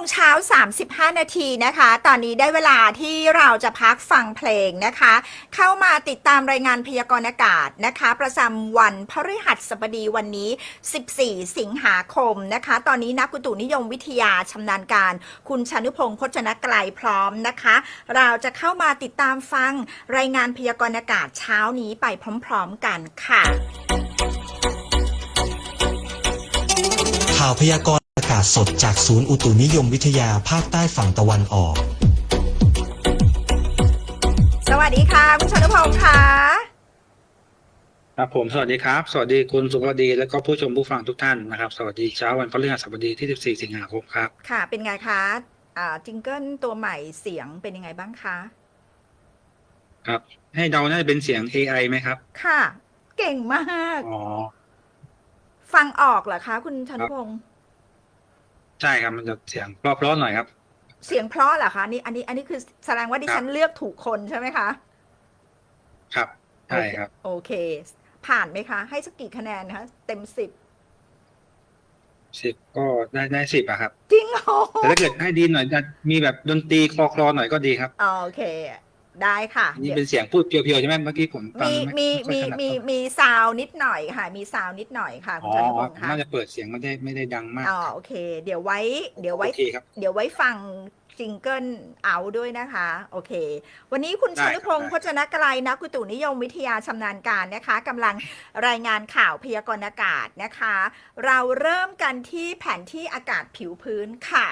งเช้า 35 นาทีนะคะ ตอนนี้ได้เวลาที่เราจะพักฟังเพลงนะคะ เข้ามาติดตามรายงานพยากรณ์อากาศนะคะ ประจำวันพฤหัสบดีวันนี้ 14 สิงหาคมนะคะ ตอนนี้นักอุตุนิยมวิทยาชำนาญการ คุณชานุพงศ์พจนไกลพร้อมนะคะ เราจะเข้ามาติดตามฟังรายงานพยากรณ์อากาศเช้านี้ไปพร้อมๆกันค่ะข่าวพยากรณ์อากาศสดจากศูนย์อุตุนิยมวิทยาภาคใต้ฝั่งตะวันออก สวัสดีค่ะ คุณชานุพงศ์ค่ะครับผมสวัสดีครับ สวัสดีคุณสุภดี และก็ผู้ชมผู้ฟังทุกท่านนะครับ สวัสดีเช้าวันพฤหัสบดีที่ 14 สิงหาคมครับ ค่ะ เป็นไงคะอ่าจิงเกิลตัวใหม่เสียงเป็นยังไงบ้างคะ ครับ ให้เดาน่าจะเป็นเสียง AI ไหมครับ ค่ะ เก่งมาก อ๋อ ฟังออกเหรอคะ คุณชานุพงศ์ ใช่ครับมันจะเสียงเพราะๆหน่อยครับ เสียงเพราะเหรอคะนี่อันนี้อันนี้คือแสดงว่าดิฉันเลือกถูกคนใช่ไหมคะ ครับใช่ครับ โอเค ผ่านไหมคะ ให้สักกี่คะแนนคะเต็มสิบสิบก็ได้ได้สิบอะครับ จริงเหรอแต่ถ้าเกิดให้ดีหน่อยจะมีแบบดนตรีคลอคลอๆหน่อยก็ดีครับ โอเค ได้ค่ะอันนี่เป็นเสียงพูดเพียวๆใช่ไหมเมื่อกี้ผมฟังมีไมีค่อยมีถนัดมีเท่าไหร่มีซาวนิดหน่อยค่ะ มีซาวนิดหน่อยค่ะคุอ๋ณอชานุพงศ์ค่ะน่าจะเปิดเสียงไม่ได้ไม่ได้ดังมากอ๋อโอเค เดี๋ยวไว้ เดี๋ยวไว้โอเคครับเดี๋ยวไว้ฟังจิงเกิลเอาด้วยนะคะ โอเค วันนี้คุณได้ชครับนุพงศ์ได้พจนกลัยนักอุตุนิยมวิทยาชำนาญการนะคะกำลังรายงานข่าวพยากรณ์อากาศนะคะ เราเริ่มกันที่แผนที่อากาศผิวพื้นค่ะ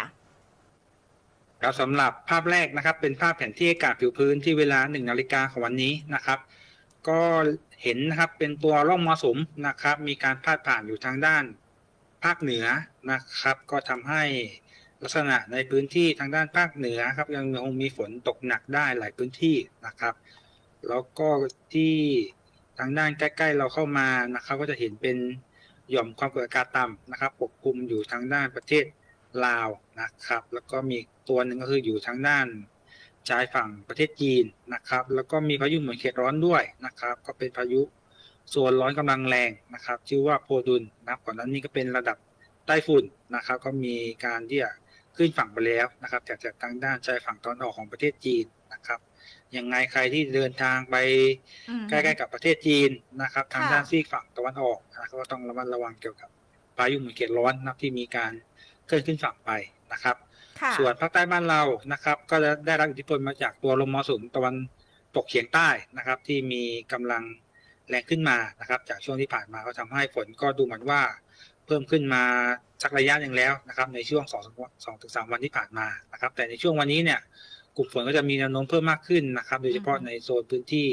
ครับสำหรับภาพแรกนะครับ เป็นภาพแผนที่อากาศผิวพื้นที่เวลาหนึ่งนาฬิกาของวันนี้นะครับ ก็เห็นนะครับเป็นตัวร่องมรสุมนะครับ มีการพาดผ่านอยู่ทางด้านภาคเหนือนะครับ ก็ทำให้ลักษณะในพื้นที่ทางด้านภาคเหนือครับยังคงมีฝนตกหนักได้หลายพื้นที่นะครับ แล้วก็ที่ทางด้านใกล้ๆเราเข้ามานะครับ ก็จะเห็นเป็นหย่อมความกดอากาศต่ำนะครับ ปกคลุมอยู่ทางด้านประเทศ ลาวนะครับ แล้วก็มีตัวหนึ่งก็คืออยู่ทางด้านชายฝั่งประเทศจีนนะครับ แล้วก็มีพายุหมุนเขตร้อนด้วยนะครับ ก็เป็นพายุโซนร้อนกำลังแรงนะครับ ชื่อว่าโพดุลนะครับก่อนหน้านี้ก็เป็นระดับใต้ฝุ่นนะครับ ก็มีการที่จะขึ้นฝั่งไปแล้วนะครับจากจากทางด้านชายฝั่งตอนออกของประเทศจีนนะครับยังไงใครที่เดินทางไปอืมใกล้ๆกับประเทศจีนนะครับ ทางค่ะด้านซีกฝั่งตะวันออกนะครับก็ต้องระมัดระวังเกี่ยวกับพายุหมุนเขตร้อนนะครับที่มีการ เคลื่อนขึ้นฝั่งไปนะครับค่ะส่วนภาคใต้บ้านเรานะครับ ก็จะได้รับอิทธิพลมาจากตัวลมมรสุมตะวันตกเฉียงใต้นะครับ ที่มีกำลังแรงขึ้นมานะครับ จากช่วงที่ผ่านมาก็ทำให้ฝนก็ดูเหมือนว่าเพิ่มขึ้นมาสักระยะหนึ่งแล้วนะครับ ในช่วงสองสองถึงสามวันที่ผ่านมานะครับ แต่ในช่วงวันนี้เนี่ยกลุ่มฝนก็จะมีแนวโน้มเพิ่มมากขึ้นนะครับ โดยเฉพาะในโซนพื้นที่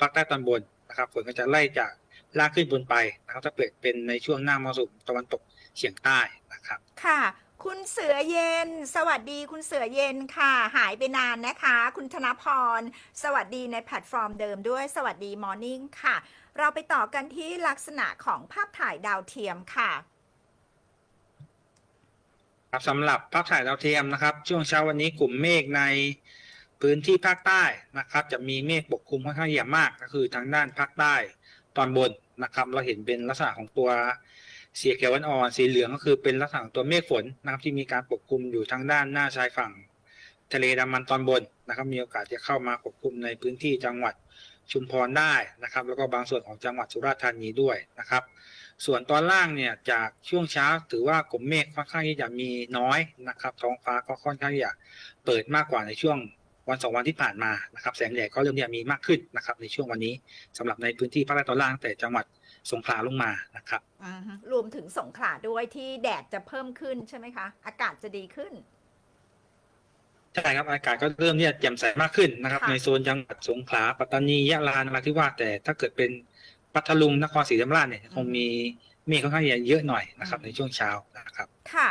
ภาคใต้ตอนบนนะครับ ฝนก็จะไล่จากล่างขึ้นบนไปนะครับถ้าเกิดเป็นในช่วงหน้ามรสุมตะวันตกเฉียงใต้นะ ครับค่ะ คุณเสือเย็น สวัสดีคุณเสือเย็นค่ะ หายไปนานนะคะ คุณธนพร สวัสดีในแพลตฟอร์มเดิมด้วย สวัสดีมอร์นิ่งค่ะ เราไปต่อกันที่ลักษณะของภาพถ่ายดาวเทียมค่ะ ครับสำหรับภาพถ่ายดาวเทียมนะครับ ช่วงเช้าวันนี้กลุ่มเมฆในพื้นที่ภาคใต้นะครับ จะมีเมฆปกคลุมค่อนข้างเยอะมากก็คือทางด้านภาคใต้ตอนบนนะครับ เราเห็นเป็นลักษณะของตัว สีเขียวอ่อนๆสีเหลืองก็คือเป็นลักษณะตัวเมฆฝนนะครับที่มีการปกคลุมอยู่ทางด้านหน้าชายฝั่ง ทะเลดำมันตอนบนนะครับ มีโอกาสจะเข้ามาปกคลุมในพื้นที่จังหวัดชุมพรได้นะครับ แล้วก็บางส่วนของจังหวัดสุราษฎร์ธานีด้วยนะครับ ส่วนตอนล่างเนี่ยจากช่วงเช้าถือว่ากลุ่มเมฆค่อนข้างที่จะมีน้อยนะครับ ท้องฟ้าก็ค่อนข้างที่จะเปิดมากกว่าในช่วงวันสองวันที่ผ่านมานะครับ แสงแดดก็เริ่มที่จะมีมากขึ้นนะครับ ในช่วงวันนี้สำหรับในพื้นที่ภาคใต้ตอนล่างแต่จังหวัด สงขลาลงมานะครับอือฮึรวมถึงสงขลาด้วยที่แดดจะเพิ่มขึ้นใช่ไหมคะ อากาศจะดีขึ้นใช่ครับอากาศก็เริ่มที่จะแจ่มใสมากขึ้นนะครับค่ะในโซนจังหวัดสงขลาปัตตานียะลานราธิวาสแต่ถ้าเกิดเป็นพัทลุงนครศรีธรรมราชเนี่ยคงมีเมฆค่อนข้างที่จะเยอะหน่อยนะครับในช่วงเช้านะครับ ค่ะ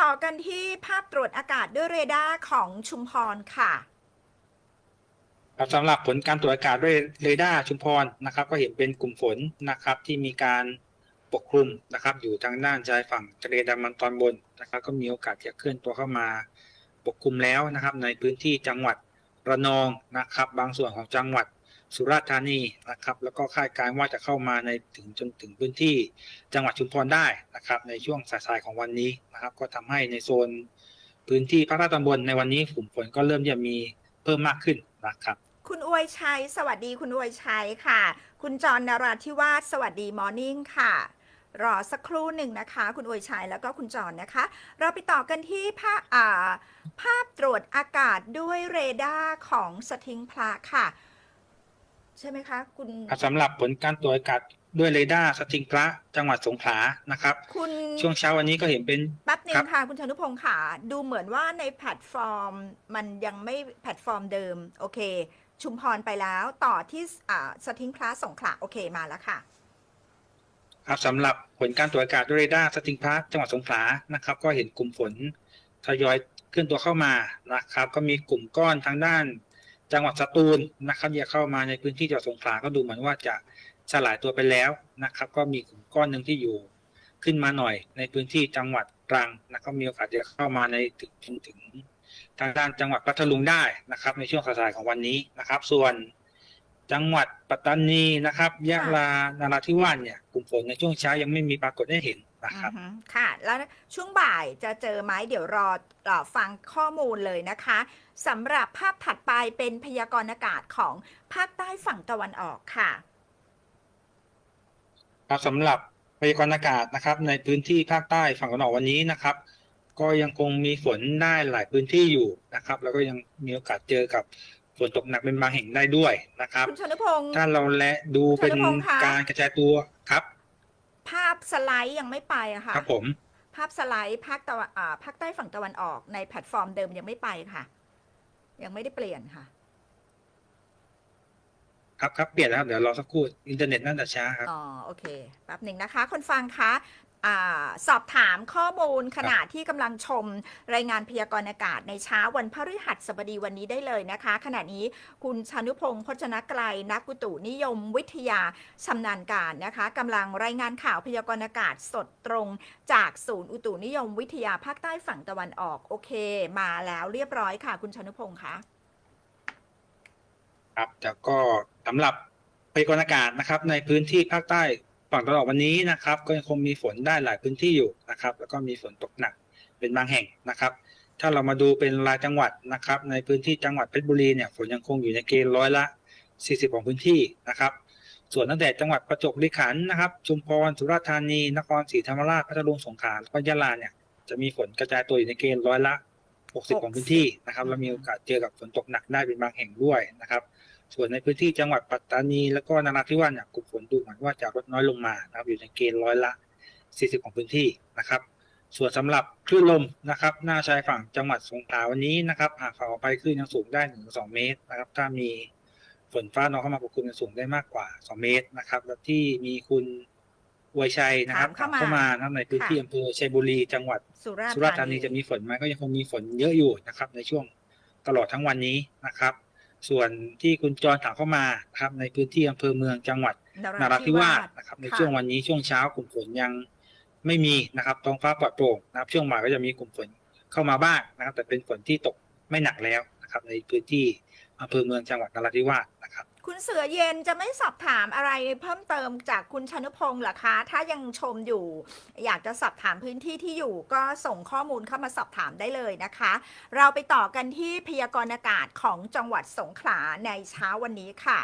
ต่อกันที่ภาพตรวจอากาศด้วยเรดาร์ของชุมพรค่ะ ครับสำหรับผลการตรวจอากาศด้วยเรดาร์ชุมพรนะครับ ก็เห็นเป็นกลุ่มฝนนะครับ ที่มีการปกคลุมนะครับ อยู่ทางด้านชายฝั่งทะเลดำมันตอนบนนะครับ ก็มีโอกาสจะเคลื่อนตัวเข้ามาปกคลุมแล้วนะครับ ในพื้นที่จังหวัดระนองนะครับ บางส่วนของจังหวัดสุราษฎร์ธานีนะครับ แล้วก็คาดการณ์ว่าจะเข้ามาในถึงจนถึงพื้นที่จังหวัดชุมพรได้นะครับ ในช่วงสายๆของวันนี้นะครับ ก็ทำให้ในโซนพื้นที่ภาคใต้ตอนบนในวันนี้กลุ่มฝนก็เริ่มจะมีเพิ่มมากขึ้นนะครับ คุณอวยชัย สวัสดีคุณอวยชัยค่ะ คุณจรนราธิวาสสวัสดีมอร์นิ่งค่ะ รอสักครู่หนึ่งนะคะ คุณอวยชัยแล้วก็คุณจรนะคะ เราไปต่อกันที่ภาพอ่าภาพตรวจอากาศด้วยเรดาร์ของสทิงพระค่ะ ใช่ไหมคะ คุณสำหรับผลการตรวจอากาศด้วยเรดาร์สติงพระจังหวัดสงขลานะครับ คุณช่วงเช้าวันนี้ก็เห็นเป็นแป๊บหนึครังบค่ะ คุณชนุพงศ์ค่ะ ดูเหมือนว่าในแพลตฟอร์ม มันยังไม่แพลตฟอร์มเดิม โอเค ชุมพรไปแล้วต่อที่อ่าสทิงพระสงขลาโอเคมาแล้วค่ะครับสำหรับผลการตรวจอากาศด้วยเรดาร์สติงพระจังหวัดสงขลานะครับ ก็เห็นกลุ่มฝนทยอยเคลื่อนตัวเข้ามานะครับ ก็มีกลุ่มก้อนทางด้าน จังหวัดสตูลนะครับที่เข้ามาในพื้นที่จังหวัดสงขลาก็ดูเหมือนว่าจะสลายตัวไปแล้วนะครับ ก็มีกลุ่มก้อนหนึ่งที่อยู่ขึ้นมาหน่อยในพื้นที่จังหวัดตรังนะครับมีโอกาสจะเข้ามาในถึงถึง ทางด้านจังหวัดพัทลุงได้นะครับ ในช่วงสายๆของวันนี้นะครับ ส่วนจังหวัดปัตตานีนะครับยะลานราธิวาสเนี่ยกลุ่มฝนในช่วงเช้ายังไม่มีปรากฏให้เห็นนะครับอือฮึค่ะ แล้วช่วงบ่ายจะเจอไหมเดี๋ยวรอรอฟังข้อมูลเลยนะคะสำหรับภาพถัดไปเป็นพยากรณ์อากาศของภาคใต้ฝั่งตะวันออกค่ะครับสำหรับพยากรณ์อากาศนะครับ ในพื้นที่ภาคใต้ฝั่งตะวันออกวันนี้นะครับ ก็ยังคงมีฝนได้หลายพื้นที่อยู่นะครับ แล้วก็ยังมีโอกาสเจอกับฝนตกหนักเป็นบางแห่งได้ด้วยนะครับคุณชนุพงศ์ถ้าเราและดูเป็นคุณธนพงษ์คะการกระจายตัวครับ ภาพสไลด์ยังไม่ไปอะค่ะครับผม ภาพสไลด์ภาคตะวันอ่าภาคใต้ฝั่งตะวันออกในแพลตฟอร์มเดิมยังไม่ไปค่ะ ยังไม่ได้เปลี่ยนค่ะ ครับครับเปลี่ยนแล้วครับเดี๋ยวรอสักครู่อินเทอร์เน็ตน่าจะช้าครับอ๋อโอเคแป๊บหนึ่งนะคะ คนฟังคะ อสอบถามข้อมูลขณะที่กำลังชมรายงานพยากรณ์อากาศในเช้าวันพฤหัสบดีวันนี้ได้เลยนะคะ ขณะนี้คุณชานุพงศ์พจนกรัยนักอุตุนิยมวิทยาชำนาญการนะคะกำลังรายงานข่าวพยากรณ์อากาศสดตรงจากศูนย์อุตุนิยมวิทยาภาคใต้ฝั่งตะวันออกโอเค มาแล้วเรียบร้อยค่ะ คุณชานุพงศ์คะครับแต่ก็สำหรับพยากรณ์อากาศนะครับ ในพื้นที่ภาคใต้ ฝั่งตะวันออกวันนี้นะครับ ก็ยังคงมีฝนได้หลายพื้นที่อยู่นะครับ แล้วก็มีฝนตกหนักเป็นบางแห่งนะครับ ถ้าเรามาดูเป็นรายจังหวัดนะครับ ในพื้นที่จังหวัดเพชรบุรีเนี่ยฝนยังคงอยู่ในเกณฑ์ร้อยละ 40 ของพื้นที่นะครับ ส่วนตั้งแต่จังหวัดประจวบคีรีขันธ์นะครับชุมพรสุราษฎร์ธานี นครศรีธรรมราชพัทลุงสงขลาแล้วก็ยะลาเนี่ยจะมีฝนกระจายตัวอยู่ในเกณฑ์ร้อยละ 60 ของพื้นที่นะครับ แล้วมีโอกาสเจอกับฝนตกหนักได้เป็นบางแห่งด้วยนะครับ ส่วนในพื้นที่จังหวัดปัตตานี แล้วก็นราธิวาสเนี่ยกลุ่มฝนดูเหมือนว่าจะลดน้อยลงมานะครับอยู่ในเกณฑ์ร้อยละ 40 ของพื้นที่นะครับ ส่วนสำหรับคลื่นลมนะครับ หน้าชายฝั่งจังหวัดสงขลาวันนี้นะครับหากฝั่งออกไปคลื่นยังสูงได้ถึง2เมตรนะครับ ถ้ามีฝนฟ้าน้องเข้ามาปกคลุมจะสูงได้มากกว่า 2 เมตรนะครับ แล้วที่มีคุณอวยชัยนะครับถามเข้ามานะครับในพื้นที่อำเภอชัยบุรีจังหวัดสุราษฎสุราษฎร์ร์ธานีจะมีฝนไหมก็ยังคงมีฝนเยอะอยู่นะครับ ในช่วงตลอดทั้งวันนี้นะครับ ส่วนที่คุณจรถามเข้ามานะครับในพื้นที่อำเภอเมืองจังหวัดนราธิวาสนะครับในช่วงวันนี้ช่วงเช้ากลุ่มฝนยังไม่มีนะครับท้องฟ้าปลอดโปร่งนะครับ ช่วงบ่ายก็จะมีกลุ่มฝนเข้ามาบ้างนะครับ แต่เป็นฝนที่ตกไม่หนักแล้วนะครับ ในพื้นที่อำเภอเมืองจังหวัดนราธิวาสนะครับ คุณเสือเย็นจะไม่สอบถามอะไรเพิ่มเติมจากคุณชนุพงศ์หรอคะ ถ้ายังชมอยู่ อยากจะสอบถามพื้นที่ที่อยู่ ก็ส่งข้อมูลเข้ามาสอบถามได้เลยนะคะ เราไปต่อกันที่พยากรณ์อากาศของจังหวัดสงขลาในเช้าวันนี้ค่ะ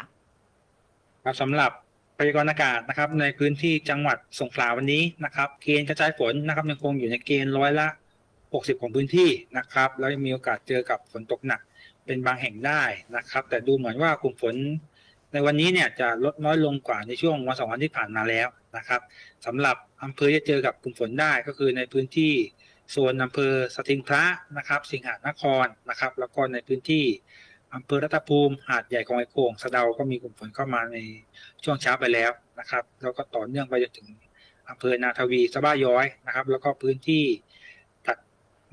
ครับสำหรับพยากรณ์อากาศนะครับ ในพื้นที่จังหวัดสงขลาวันนี้นะครับเกณฑ์กระจายฝนนะครับยังคงอยู่ในเกณฑ์ร้อยละ 60 ของพื้นที่นะครับ แล้วยังมีโอกาสเจอกับฝนตกหนักเป็นบางแห่งได้นะครับ แต่ดูเหมือนว่ากลุ่มฝน ในวันนี้เนี่ยจะลดน้อยลงกว่าในช่วงวันสองวันที่ผ่านมาแล้วนะครับสำหรับอำเภอจะเจอกับกลุ่มฝนได้ก็คือในพื้นที่โซนอำเภอสถิงพระนะครับ สิงหนครนะครับ แล้วก็ในพื้นที่อำเภอรัตภูมิหาดใหญ่ของไอโขงสะเดาก็มีกลุ่มฝนเข้ามาในช่วงเช้าไปแล้วนะครับ แล้วก็ต่อเนื่องไปจนถึงอำเภอนาทวีสะบ้าย้อยนะครับ แล้วก็พื้นที่ตัด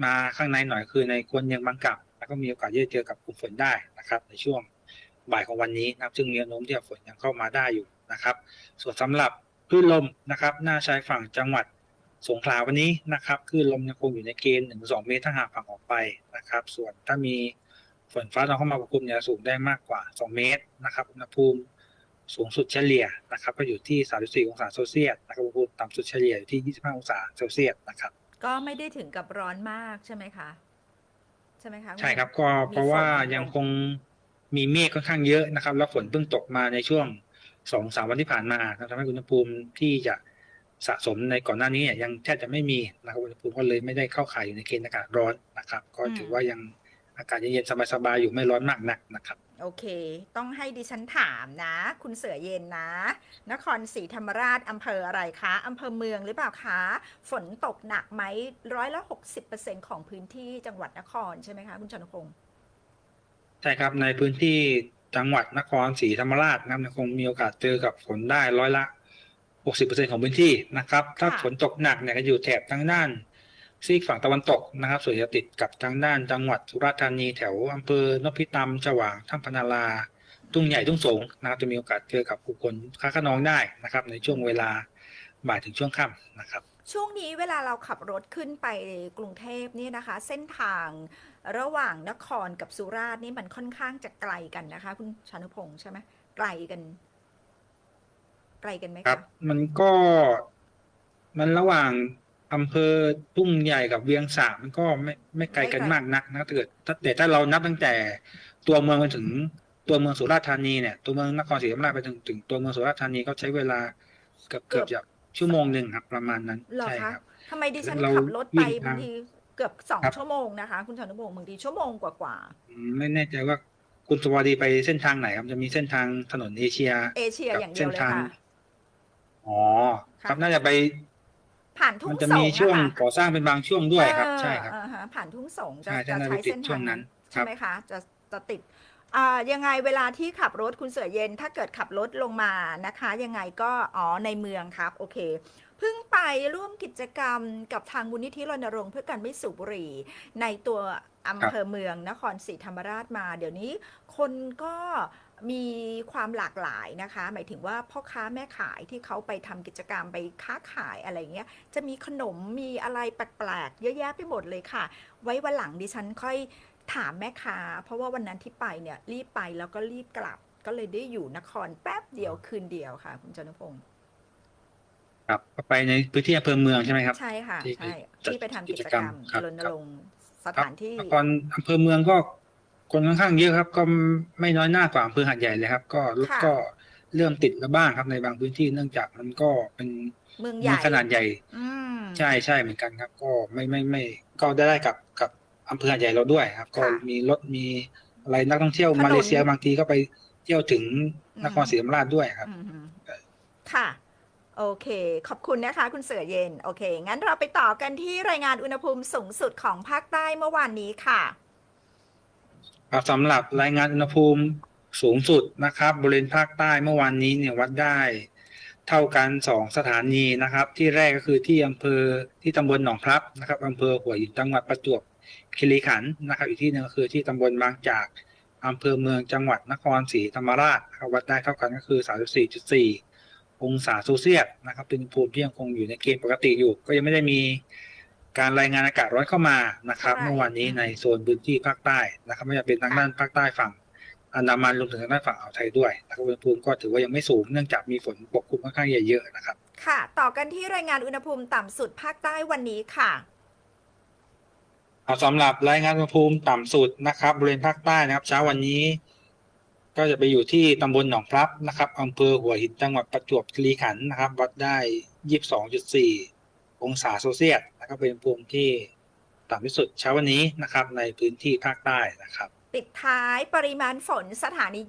มาข้างในหน่อยคือในควนยังบางกลับแล้วก็มีโอกาสที่จะเจอกับกลุ่มฝนได้นะครับ ในช่วง บ่ายของวันนี้นะครับ ซึ่งมีแนวโน้มที่จะฝนยังเข้ามาได้อยู่นะครับ ส่วนสำหรับคลื่นลมนะครับ หน้าชายฝั่งจังหวัดสงขลาวันนี้นะครับคลื่นลมยังคงอยู่ในเกณฑ์1 2เมตรถ้าหากฝั่งออกไปนะครับ ส่วนถ้ามีฝนฟ้าร้องเข้ามาปกคลุมเนี่ยสูงได้มากกว่า 2 เมตรนะครับอุณหภูมิสูงสุดเฉลี่ยนะครับ ก็อยู่ที่ 34 องศาเซลเซียสนะครับอุณหภูมิต่ำสุดเฉลี่ยอยู่ที่ 25 องศาเซลเซียสนะครับ ก็ไม่ได้ถึงกับร้อนมากใช่ไหมคะ ใช่ไหมคะ ใช่ครับก็เพราะว่ายังคง มีเมฆค่อนข้างเยอะนะครับ แล้วฝนเพิ่งตกมาในช่วงสองสามวันที่ผ่านมาทำให้อุณหภูมิที่จะสะสมในก่อนหน้านี้เนี่ยยังแทบจะไม่มีนะครับอุณหภูมิก็เลยไม่ได้เข้าข่ายอยู่ในเกณฑ์อากาศร้อนนะครับ ก็ถือว่ายังอากาศเย็นๆสบายๆอยู่ไม่ร้อนมากนักนะครับ โอเค ต้องให้ดิฉันถามนะ คุณเสือเย็นนะ นครศรีธรรมราชอำเภออะไรคะอำเภอเมืองหรือเปล่าคะ ฝนตกหนักไหมร้อยละหกสิบเปอร์เซ็นของพื้นที่จังหวัดนครใช่ไหมคะ คุณชนพงศ์ ใช่ครับในพื้นที่จังหวัดนครศรีธรรมราชนะครับยังคงมีโอกาสเจอกับฝนได้ร้อยละ 60%ของพื้นที่นะครับ ถ้าฝนตกหนักเนี่ยก็อยู่แถบทางด้านซีกฝั่งตะวันตกนะครับส่วนจะติดกับทางด้านจังหวัดสุราษฎร์ธานีแถวอำเภอนพิตำฉวางท่าพนาราทุ่งใหญ่ทุ่งสงนะครับจะมีโอกาสเจอกับผู้คนค้าขนองได้นะครับ ในช่วงเวลาบ่ายถึงช่วงค่ำนะครับ ช่วงนี้เวลาเราขับรถขึ้นไปกรุงเทพเนี่ยนะคะ เส้นทางระหว่างนครกับสุราษฎร์นี่มันค่อนข้างจะไกลกันนะคะ คุณชานุพงศ์ใช่ไหมไกลกัน ไกลกันไหมครัคะบมันก็มันระหว่างอำเภอทุ่งใหญ่กับเวียงสามันก็ไม่ไม่ไกลกันมากนักนะถ้าเกิดถ้าแต่ถ้าเรานับตั้งแต่ตัวเมืองไปถึงตัวเมืองสุราษฎร์ธานีเนี่ยตัวเมืองนครศรีธรรมราชไปถึงถึงตัวเมืองสุราษฎร์ธานีก็ใช้เวลาเกือบเกือบจะ ชั่วโมงหนึ่งครับ ประมาณนั้นเหรอใช่คะครับ ทำไมดิฉันเราขับรถไปวิ่งทางบางทีเกือบสองครับ ชั่วโมงนะคะ คุณชานุพงศ์บางทีชั่วโมงกว่าอืมไม่แน่ใจว่าคุณสวัสดีไปเส้นทางไหนครับ จะมีเส้นทางถนนเอเชียๆเอเชียกับอย่างเดียวเลยเส้นทาง ค่ะ อ๋อครับค่ะน่าจะไป ผ่านทุ่มังนจะสมีงช่วงอะค่ะก่อสร้างเป็นบางช่วงด้วยครับ ใช่ครับเอออ่าฮะผ่านทุ่งสงจะใช่จะถ้าใช้เราติดเส้นช่วทางงนั้นั้นนใช่ไหมคะ จะจะติดอ่า ยังไงเวลาที่ขับรถคุณเสือเย็น ถ้าเกิดขับรถลงมานะคะ ยังไงก็อ๋อในเมืองครับโอเคเพิ่งไปร่วมกิจกรรมกับทางมูลนิธิรณรงค์เพื่อการไม่สูบบุหรี่ในตัวอำเภอเมืองนครศรีธรรมราชมา เดี๋ยวนี้คนก็มีความหลากหลายนะคะ หมายถึงว่าพ่อค้าแม่ขายที่เขาไปทำกิจกรรมไปค้าขายอะไรเงี้ย จะมีขนมมีอะไรแปลกๆเยอะแยะไปหมดเลยค่ะ ไว้วันหลังดิฉันค่อย ถามแม่ค้าเพราะว่าวันนั้นที่ไปเนี่ยรีบไปแล้วก็รีบกลับ ก็เลยได้อยู่นครแป๊บเดียวคืนเดียวค่ะ คุณจนุพงศ์ครับไปในพื้นที่อำเภอเมืองใช่ไหมครับ ใช่ค่ะที่ใช่จัดที่ไปทำกิกิจจกกรรรรมมครับรณรงค์สถานที่นครอำเภอเมืองก็คนค่อนข้างเยอะครับ ก็ไม่น้อยหน้ากว่าอำเภอหาดใหญ่เลยครับ ก็รถค่ะก็เริ่มติดแล้วบ้างครับในบางพื้นที่เนื่องจากมันก็เป็นเมืองใหเมืญ่องขนาดใหญ่อืมใช่ใช่เหมือนกันครับ ก็ไม่ไม่ไม่ก็ได้ได้กับกับ อำเภอหาดใหญ่เราด้วยครับ ก็มีรถมีอะไรนักท่องเที่ยวมาเลเซียบางทีก็ไปเที่ยวถึงนครศรีธรรมราชด้วยครับ อืมฮึค่ะ โอเค ขอบคุณนะคะ คุณเสือเย็น โอเค งั้นเราไปต่อกันที่รายงานอุณหภูมิสูงสุดของภาคใต้เมื่อวานนี้ค่ะ ครับสำหรับรายงานอุณหภูมิสูงสุดนะครับบริเวณภาคใต้เมื่อวานนี้เนี่ยวัดได้ เท่ากันสองสถานีนะครับ ที่แรกก็คือที่อำเภอที่ตำบลหนองพลับนะครับอำเภอหัวหินจังหวัดประจวบ คีรีขันธ์นะครับอีกที่หนึ่งก็คือที่ตำบลบางจากอำเภอเมืองจังหวัดนครศรีธรรมราชนะครับวัดได้เท่ากันก็คือ 34.4 องศาเซลเซียสนะครับเป็นอุณหภูมิที่ยังคงอยู่ในเกณฑ์ปกติอยู่ ก็ยังไม่ได้มีการรายงานอากาศร้อนเข้ามานะครับใช่เมื่อวานนี้ในโซนพื้นที่ภาคใต้นะครับไม่ว่าจะเป็นทางด้านภาคใต้ฝั่งอันดามันรวมถึงทางด้านฝั่งอ่าวไทยด้วยนะครับอุณหภูมิก็ถือว่ายังไม่สูงเนื่องจากมีฝนปกคลุมค่อนข้างเยอะๆนะครับ ค่ะ ต่อกันที่รายงานอุณหภูมิต่ำสุดภาคใต้วันนี้ค่ะเอา สำหรับรายงานอุณหภูมิต่ำสุดนะครับบริเวณภาคใต้นะครับ เช้าวันนี้ ก็จะไปอยู่ที่ตำบลหนองพลับนะครับอำเภอหัวหินจังหวัดประจวบคีรีขันธ์นะครับ วัดได้22.4องศาเซลเซียสนะครับเป็นอุณหภูมิที่ต่ำที่สุดเช้าวันนี้นะครับ ในพื้นที่ภาคใต้นะครับ ปิดท้ายปริมาณฝนสถานี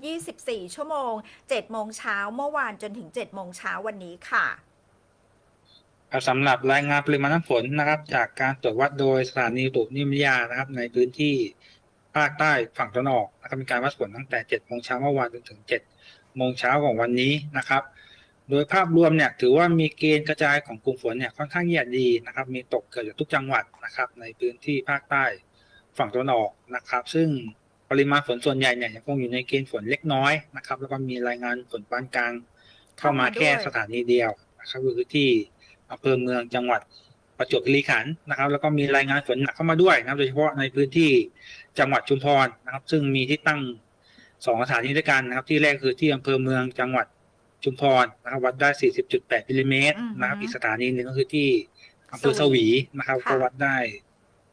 24 ชั่วโมง 7 โมงเช้าเมื่อวานจนถึง 7 โมงเช้าวันนี้ค่ะ สำหรับรายงานปริมาณน้ำฝนนะครับ จากการตรวจวัดโดยสถานีตุนิมยานะครับ ในพื้นที่ภาคใต้ฝั่งตะวันออกนะครับมีการวัดฝนตั้งแต่7โมงเช้าเมื่อวานจนถึง7โมงเช้าของวันนี้นะครับ โดยภาพรวมเนี่ยถือว่ามีเกณฑ์กระจายของกลุ่มฝนเนี่ยค่อนข้างเยียดดีนะครับ มีตกเกือบจะทุกจังหวัดนะครับ ในพื้นที่ภาคใต้ฝั่งตะวันออกนะครับ ซึ่งปริมาณฝนส่วนใหญ่เนี่ยยังคงอยู่ในเกณฑ์ฝนเล็กน้อยนะครับ แล้วก็มีรายงานฝนปานกลางเข้ามาแค่สถานีเดียวนะครับก็คือที่ อำเภอเมืองจังหวัดประจวบคีรีขันธ์นะครับ แล้วก็มีรายงานฝนหนักเข้ามาด้วยนะครับ โดยเฉพาะในพื้นที่จังหวัดชุมพรนะครับ ซึ่งมีที่ตั้งสองสถานีด้วยกันนะครับ ที่แรกคือที่อำเภอเมืองจังหวัดชุมพรนะครับวัดได้ 40.8มิลลิเมตรนะครับอือฮึอีกสถานีหนึ่งก็คือที่อำเภอสวีนะครับค่ะก็วัดได้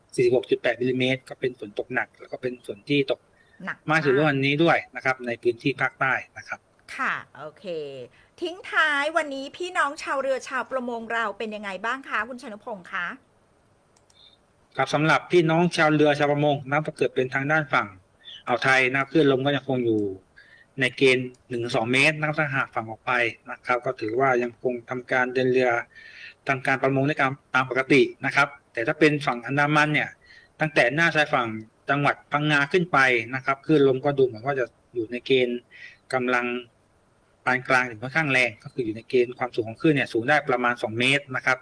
46.8มิลลิเมตรก็เป็นฝนตกหนัก แล้วก็เป็นฝนที่ตกหนักมากสุดวันนี้ด้วยนะครับ ในพื้นที่ภาคใต้นะครับ ค่ะ โอเค ทิ้งท้ายวันนี้พี่น้องชาวเรือชาวประมงเราเป็นยังไงบ้างคะคุณชนุพงษ์คะครับสำหรับพี่น้องชาวเรือชาวประมงนะครับเกิดเป็นทางด้านฝั่งอ่าวไทยนะคลื่นลมก็ยังคงอยู่ในเกณฑ์หนึ่งสองเมตรนับถ้าหากฝั่งออกไปนะครับ ก็ถือว่ายังคงทำการเดินเรือทำการประมงได้ตามตามปกตินะครับ แต่ถ้าเป็นฝั่งอันดามันเนี่ย ตั้งแต่หน้าชายฝั่งจังหวัดพังงาขึ้นไปนะครับคลื่นลมก็ดูเหมือนว่าจะอยู่ในเกณฑ์กำลังานกลางถึงค่อนข้างแรงก็คืออยู่ในเกณฑ์ความสูงของคลื่นเนี่ยสูงได้ประมาณ 2 เมตรนะครับ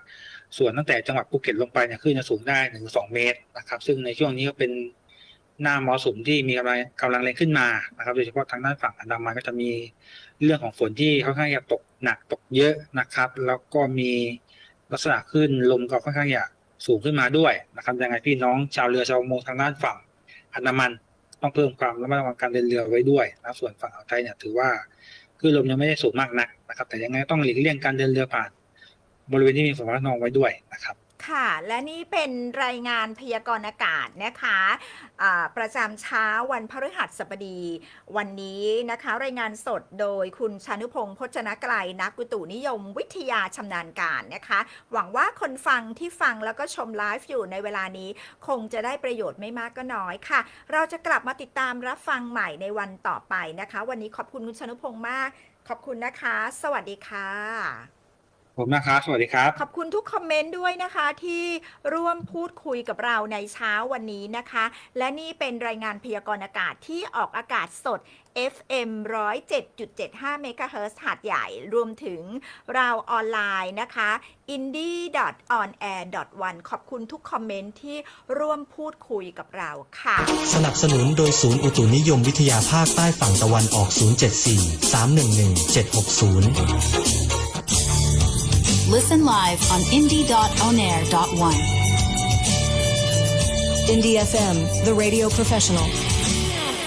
ส่วนตั้งแต่จังหวัดภูเก็ตลงไปเนี่ยคลื่นจะสูงได้ถึงสองเมตรนะครับ ซึ่งในช่วงนี้ก็เป็นหน้ามรสุมที่มีกำลังกำลังแรงขึ้นมานะครับ โดยเฉพาะทางด้านฝั่งอันดามันก็จะมีเรื่องของฝนที่ค่อนข้างจะตกหนักตกเยอะนะครับ แล้วก็มีลักษณะขึ้นลมก็ค่อนข้างจะสูงขึ้นมาด้วยนะครับยังไงพี่น้องชาวเรือชาวประมงทางด้านฝั่งอันดามันต้องเพิ่มความระมัดระวังการเดินเรือไว้ด้วยนะส่วนฝั่งอ่าวไทยเนี่ยถือว่า คลื่นลมยังไม่ได้สูงมากนักนะครับ แต่ยังไงต้องหลีกเลี่ยงการเดินเรือผ่าน บริเวณที่มีฝนฟ้าขนองไว้ด้วยนะครับ ค่ะ และนี่เป็นรายงานพยากรณ์อากาศนะคะประจำเช้าวันพฤหัสบดี วันนี้นะคะ รายงานสดโดยคุณชานุพงศ์พจนไกลนักอุตุนิยมวิทยาชำนาญการนะคะ หวังว่าคนฟังที่ฟังแล้วก็ชมไลฟ์อยู่ในเวลานี้ คงจะได้ประโยชน์ไม่มากก็น้อยค่ะ เราจะกลับมาติดตามรับฟังใหม่ในวันต่อไปนะคะ วันนี้ขอบคุณคุณชานุพงศ์มาก ขอบคุณนะคะ สวัสดีค่ะ ผมนะครับ สวัสดีครับ ขอบคุณทุกคอมเมนต์ด้วยนะคะ ที่ร่วมพูดคุยกับเราในเช้าวันนี้นะคะ และนี่เป็นรายงานพยากรณ์อากาศที่ออกอากาศสด FM 107.75 MHz หาดใหญ่ รวมถึงเราออนไลน์นะคะ indie.onair.one ขอบคุณทุกคอมเมนต์ที่ร่วมพูดคุยกับเราค่ะ สนับสนุนโดยศูนย์อุตุนิยมวิทยาภาคใต้ฝั่งตะวันออก 074 311 760 Listen live on indie.onair.one. Indie FM, the radio professional.